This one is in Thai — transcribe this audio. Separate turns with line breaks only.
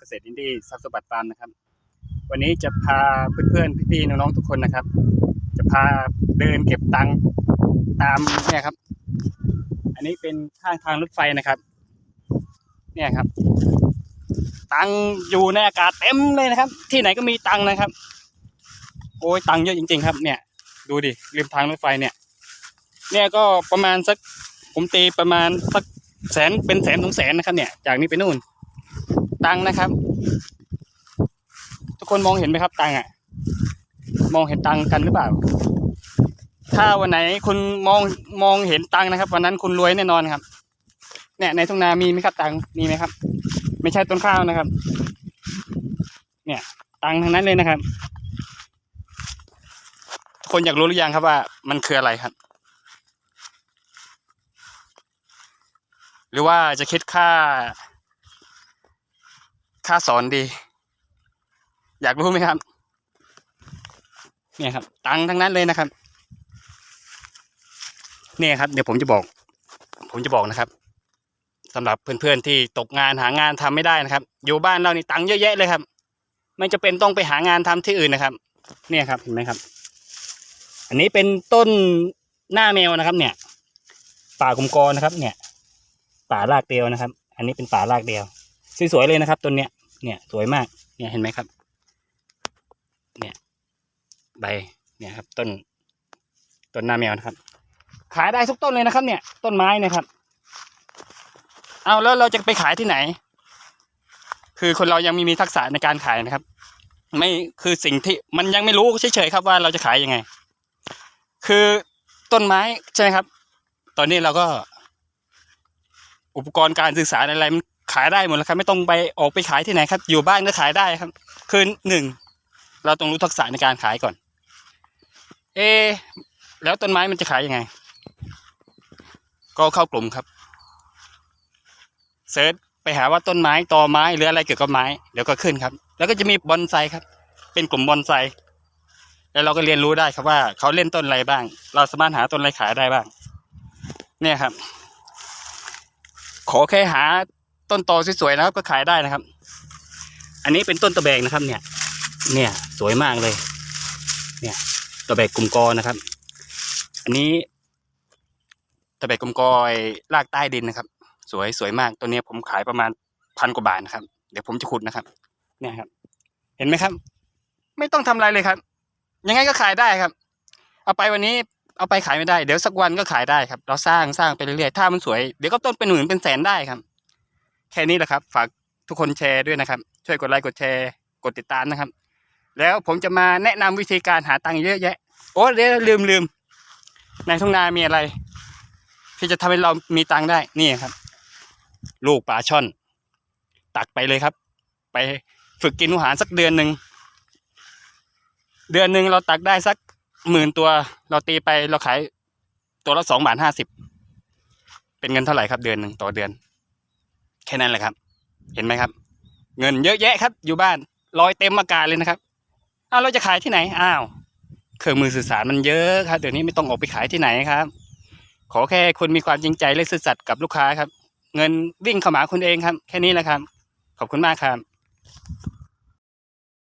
เกษตรอินดี้ทรัพย์สมบัติฟาร์มนะครับ วันนี้จะพาเพื่อนๆพี่ๆน้องๆทุกคนนะครับ จะพาเดินเก็บตังค์ตามเนี่ยครับ อันนี้เป็นข้างทางรถไฟนะครับ เนี่ยครับ ตังค์อยู่ในอากาศเต็มเลยนะครับ ที่ไหนก็มีตังค์นะครับ โอ้ยตังค์เยอะจริง ๆ ครับ เนี่ย ดูดิริมทางรถไฟเนี่ย เนี่ยก็ประมาณสักผมตีประมาณสักแสนเป็นแสนสองแสนนะครับเนี่ย จากนี้ไปนู่น ตังนะครับ ทุกคนมองเห็นไหมครับตังอะ มองเห็นตังกันหรือเปล่า ถ้าวันไหนคุณมองมองเห็นตังนะครับวันนั้นคุณรวยแน่นอนครับ เนี่ยในทุ่งนามีไหมครับตังมีไหมครับ ไม่ใช่ต้นข้าวนะครับ เนี่ยตังทั้งนั้นเลยนะครับ คนอยากรู้หรือยังครับว่า มันคืออะไรครับหรือว่าจะคิดค่า ค่าสอนดี อยากรู้ไหมครับ เนี่ยครับ ตังค์ทั้งนั้นเลยนะครับ เนี่ยครับ เดี๋ยวผมจะบอก ผมจะบอกนะครับสำหรับเพื่อนๆที่ตกงานหางานทำไม่ได้นะครับ อยู่บ้านเรานี่ตังค์เยอะแยะเลยครับ ไม่จะเป็นต้องไปหางานทำที่อื่นนะครับ เนี่ยครับเห็นไหมครับ อันนี้เป็นต้นหน้าแมวนะครับ เนี่ย ป่ากุมกรนะครับ เนี่ย ป่ารากเดียวนะครับ อันนี้เป็นป่ารากเดียว สวยๆเลยนะครับต้นเนี้ยเนี่ยสวยมากเนี่ยเห็นไหมครับ เนี่ยใบเนี่ยครับ ต้นต้นหน้าแมวนะครับ ขายได้ทุกต้นเลยนะครับ เนี่ย ต้นไม้เนะครับ เอาแล้วเราจะไปขายที่ไหน คือคนเรายังม่มีทักษะในการขายนะครับ ไม่คือสิ่งที่มันยังไม่รู้เฉยๆครับว่าเราจะขายยังไง คือต้นไม้ใช่ไหมครับ ตอนนี้เราก็ อุปกรณ์การสื่อสารอะไรมัน ขายได้หมดแล้วครับ ไม่ต้องไปออกไปขายที่ไหนครับ อยู่บ้านก็ขายได้ครับ คือหนึ่งเราต้องรู้ทักษะในการขายก่อน เอ แล้วต้นไม้มันจะขายยังไง ก็เข้ากลุ่มครับเซิร์ชไปหาว่าต้นไม้ตอไม้หรืออะไรเกี่ยวกับไม้เดี๋ยวก็ขึ้นครับ แล้วก็จะมีบอนไซครับ เป็นกลุ่มบอนไซแล้วเราก็เรียนรู้ได้ครับว่าเขาเล่นต้นอะไรบ้าง เราสามารถหาต้นอะไรขายได้บ้าง เนี่ยครับ ขอแค่หา ต้นโตสวยๆนะครับ ก็ขายได้นะครับ อันนี้เป็นต้นตะแบกนะครับ เนี่ย เนี่ยสวยมากเลย เนี่ยตะแบกกลุ่มกอนะครับ อันนี้ตะแบกกลุ่มกอยลากใต้ดินนะครับ สวยสวยมากตัวนี้ผมขายประมาณพันกว่าบาทนะครับ เดี๋ยวผมจะขุดนะครับ เนี่ยครับ เห็นไหมครับ ไม่ต้องทำอะไรเลยครับ ยังไงก็ขายได้ครับ เอาไปวันนี้เอาไปขายไม่ได้ เดี๋ยวสักวันก็ขายได้ครับ เราสร้างสร้างไปเรื่อยๆ ถ้ามันสวย เดี๋ยวก็ต้นเป็นหมื่นเป็นแสนได้ครับ แค่นี้แหละครับ ฝากทุกคนแชร์ด้วยนะครับ ช่วยกดไลค์กดแชร์กดติดตามนะครับ แล้วผมจะมาแนะนำวิธีการหาตังค์เยอะแยะ โอ้เดี๋ยวลืมลืมในทุ่งนามีอะไร ที่จะทำให้เรามีตังค์ได้นี่ครับ ลูกปลาช่อน ตักไปเลยครับ ไปฝึกกินอาหารสักเดือนหนึ่งเดือนหนึ่งเราตักได้สักหมื่นตัว เราตีไปเราขายตัวละสองบาทห้าสิบเป็นเงินเท่าไหร่ครับเดือนหนึ่งต่อเดือน ค่นั้นแหละครับ เห็นไหมครับ เงินเยอะแยะครับ อยู่บ้านลอยเต็มอากาศเลยนะครับอ้าวเราจะขายที่ไหนอ้าวเครื่องมือสื่อสารมันเยอะครับเดี๋ยวนี้ไม่ต้องออกไปขายที่ไหนครับ ขอแค่คุณมีความจริงใจและซื่อสัตย์กับลูกค้าครับ เงินวิ่งเข้ามาคุณเองครับ แค่นี้แหละครับ ขอบคุณมากครับ